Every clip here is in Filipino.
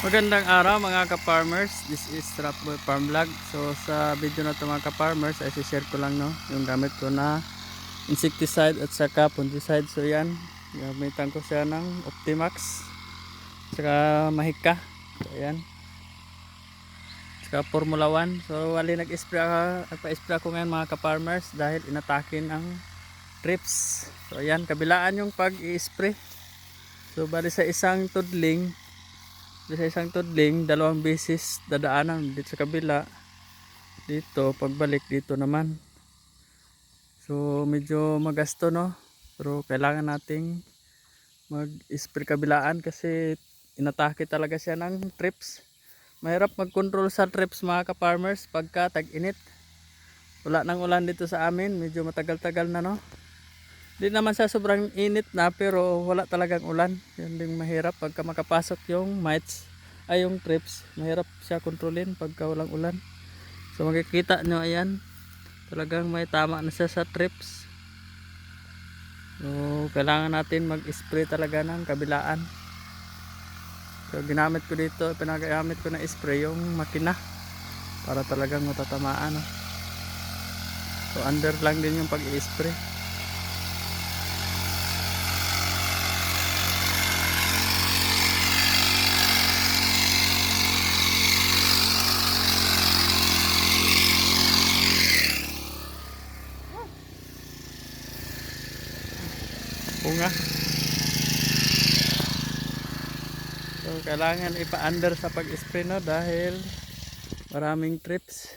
Magandang araw mga ka-farmers. This is Rapboy Farm Vlog. So sa video na ito mga ka-farmers ay share ko lang no yung gamit ko na insecticide at saka fungicide. So yan, gamitan ko siya ng Optimax saka Mahika. So yan. Saka Formula 1. So wali nag-spray nagpa-spray ako ngayon mga ka-farmers dahil inatakin ang trips. So yan, kabilaan yung pag-i-spray. So bali sa isang tudling sa isang tudling, dalawang beses dadaanan dito sa kabila. Dito, pagbalik dito naman. So, medyo magasto no. Pero kailangan nating mag-spray kabilaan kasi inatake talaga siya ng trips. Mahirap mag-control sa trips mga ka-farmers pagka tag-init. Wala nang ulan dito sa amin, medyo matagal-tagal na no. Di naman sa sobrang init na pero wala talagang ulan. Yun din mahirap pagka makapasok yung mites ay yung trips. Mahirap siya kontrolin pagka walang ulan. So makikita nyo ayan. Talagang may tama na siya sa trips. So kailangan natin mag-spray talaga ng kabilaan. So ginamit ko dito, pinagamit ko na spray yung makina para talagang matatamaan. No? So under lang din yung pag-i-spray. Bunga so kailangan ipa-under sa pag-spray no? Dahil maraming trips.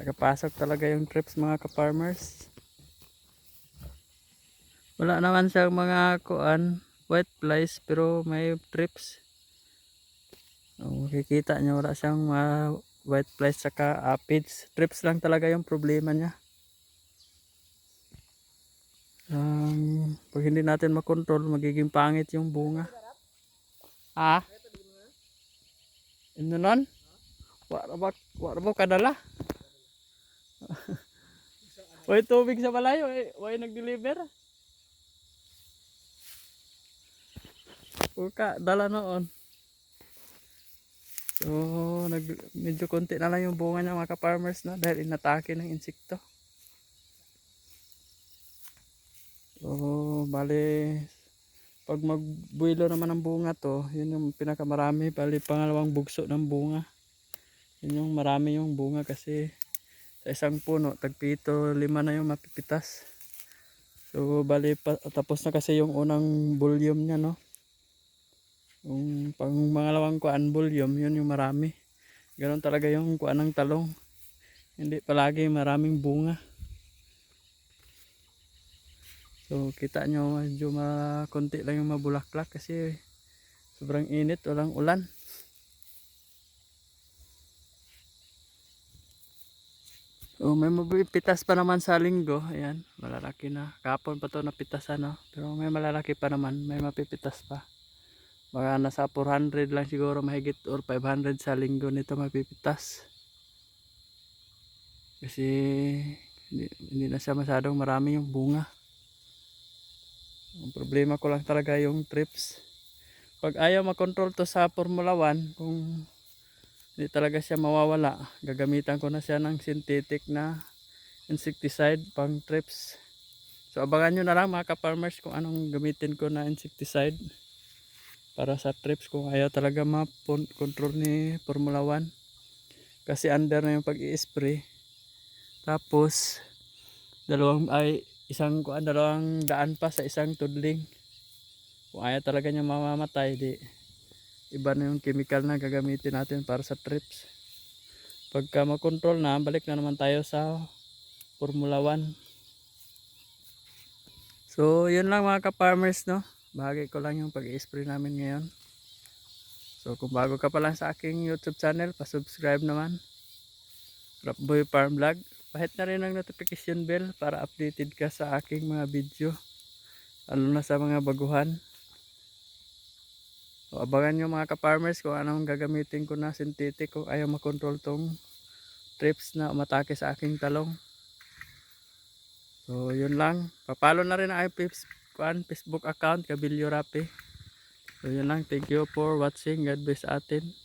Nakapasok talaga yung trips mga ka-farmers. Wala naman siyang mga kuan white flies pero may trips. Oh, makikita nyo wala siyang mga white flies saka aphids trips lang talaga yung problema niya Um, pag hindi natin makontrol, magiging pangit yung bunga. Ah? Ino nun? Wala ba, wala ba kadala? Way tubig sa malayo, eh. way nag-deliver. Uka, dala noon. So, nag, medyo konti na lang yung bunga niya mga ka-farmers na dahil inatake ng insekto. So, bali, pag magbuilo naman ng bunga to, yun yung pinakamarami, bali pangalawang bugso ng bunga. Yun yung marami yung bunga kasi sa isang puno, tagpito, lima na yung mapipitas. So, bali, pa, tapos na kasi yung unang volume niya, no? Yung pang mangalawang kuan volume, yun yung marami. Ganon talaga yung kuan ng talong. Hindi palagi maraming bunga. So kita nyo medyo makunti lang yung mabulaklak kasi sobrang init, walang ulan. So may mabipitas pa naman sa linggo, ayan, malalaki na. Kapon pa to napitas ano, pero may malalaki pa naman, may mapipitas pa. Baka nasa 400 lang siguro mahigit or 500 sa linggo nito mapipitas. Kasi hindi, hindi na siya masyadong marami yung bunga. Ang problema ko lang talaga yung trips. Pag ayaw makontrol to sa Formula 1, kung hindi talaga siya mawawala, gagamitan ko na siya ng synthetic na insecticide pang trips. So abangan nyo na lang mga ka-farmers kung anong gamitin ko na insecticide para sa trips kung ayaw talaga ma-control ni Formula 1. Kasi under na yung pag-i-spray. Tapos, dalawang ay isang kuan dalawang daan pa sa isang tudling. Kung ayaw talaga niya mamamatay di iba na yung chemical na gagamitin natin para sa trips. Pagka makontrol na balik na naman tayo sa Formula 1 so yun lang mga ka-farmers no? Bahagi ko lang yung pag-spray namin ngayon. So kung bago ka pa lang sa aking youtube channel pa-subscribe naman. Rapboy Farm Vlog Pahit na rin ang notification bell para updated ka sa aking mga video. Lalo na sa mga baguhan. So, abangan nyo mga ka-farmers kung anong gagamitin ko na synthetic kung ayaw makontrol tong trips na umatake sa aking talong. So yun lang. Papalo na rin ang Facebook account, Kabilyo Rapi. So yun lang. Thank you for watching. God bless atin.